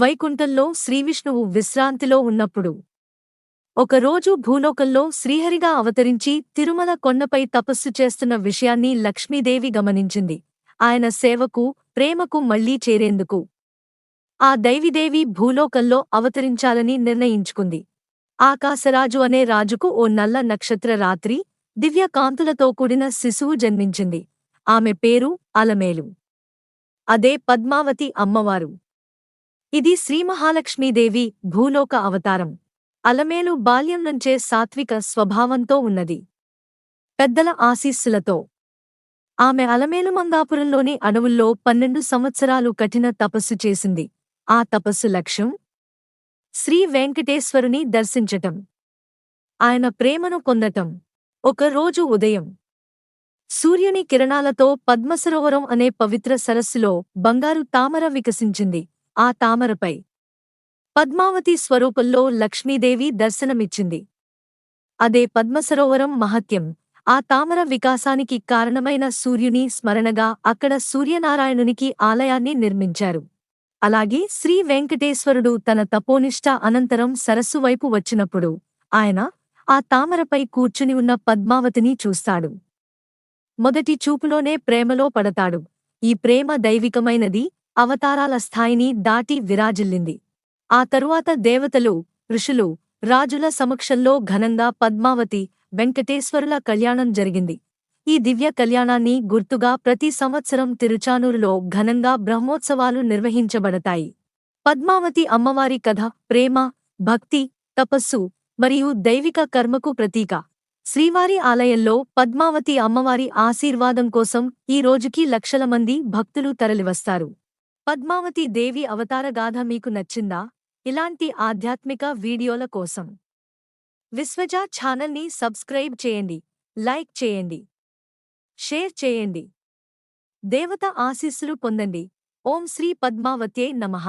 వైకుంఠంలో శ్రీవిష్ణువు విశ్రాంతిలో ఉన్నప్పుడు ఒకరోజు భూలోకంలో శ్రీహరిగా అవతరించి తిరుమల కొండపై తపస్సు చేస్తున్న విషయాన్ని లక్ష్మీదేవి గమనించింది. ఆయన సేవకు ప్రేమకు మళ్ళీ చేరేందుకు ఆ దైవిదేవి భూలోకంలో అవతరించాలని నిర్ణయించుకుంది. ఆకాశరాజు అనే రాజుకు ఓ నల్ల నక్షత్ర రాత్రి దివ్య కాంతులతో కూడిన శిశువు జన్మించింది. ఆమె పేరు అలమేలు. అదే పద్మావతి అమ్మవారు. ఇది శ్రీమహాలక్ష్మీదేవి భూలోక అవతారం. అలమేలు బాల్యం నుంచే సాత్విక స్వభావంతో ఉన్నది. పెద్దల ఆశీస్సులతో. ఆమె అలమేలు మంగాపురంలోని అడవుల్లో పన్నెండు సంవత్సరాలు కఠిన తపస్సు చేసింది. ఆ తపస్సు లక్ష్యం? శ్రీ వెంకటేశ్వరుని దర్శించటం. ఆయన ప్రేమను పొందటం. ఒకరోజు ఉదయం. సూర్యుని కిరణాలతో పద్మసరోవరం అనే పవిత్ర సరస్సులో బంగారు తామర వికసించింది. ఆ తామరపై. పద్మావతి స్వరూపంలో లక్ష్మీదేవి దర్శనమిచ్చింది. అదే పద్మసరోవరం మహత్యం. ఆ తామర వికాసానికి కారణమైన సూర్యుని స్మరణగా అక్కడ సూర్యనారాయణునికి ఆలయాన్ని నిర్మించారు. అలాగే శ్రీ వెంకటేశ్వరుడు తన తపోనిష్ట అనంతరం సరస్సు వైపు వచ్చినప్పుడు ఆయన ఆ తామరపై కూర్చుని ఉన్న పద్మావతిని చూస్తాడు. మొదటి చూపులోనే ప్రేమలో పడతాడు. ఈ ప్రేమ దైవికమైనది అవతారాల స్థాయిని దాటి విరాజిల్లింది. ఆ తరువాత దేవతలు ఋషులు రాజుల సమక్షంలో ఘనంగా పద్మావతి వెంకటేశ్వరుల కళ్యాణం జరిగింది. ఈ దివ్య కళ్యాణాన్ని గుర్తుగా ప్రతి సంవత్సరం తిరుచానూరులో ఘనంగా బ్రహ్మోత్సవాలు నిర్వహించబడతాయి. పద్మావతి అమ్మవారి కథ ప్రేమ భక్తి తపస్సు మరియు దైవిక కర్మకు ప్రతీక. శ్రీవారి ఆలయంలో పద్మావతి అమ్మవారి ఆశీర్వాదం కోసం ఈ రోజుకి లక్షల మంది భక్తులు తరలివస్తారు. పద్మావతి దేవి అవతారగాథ మీకు నచ్చిందా? ఇలాంటి ఆధ్యాత్మిక వీడియోల కోసం విశ్వజా ఛానల్ని సబ్స్క్రైబ్ చేయండి లైక్ చేయండి షేర్ చేయండి. దేవత ఆశీస్సులు పొందండి. ఓం శ్రీ పద్మావత్యే నమః.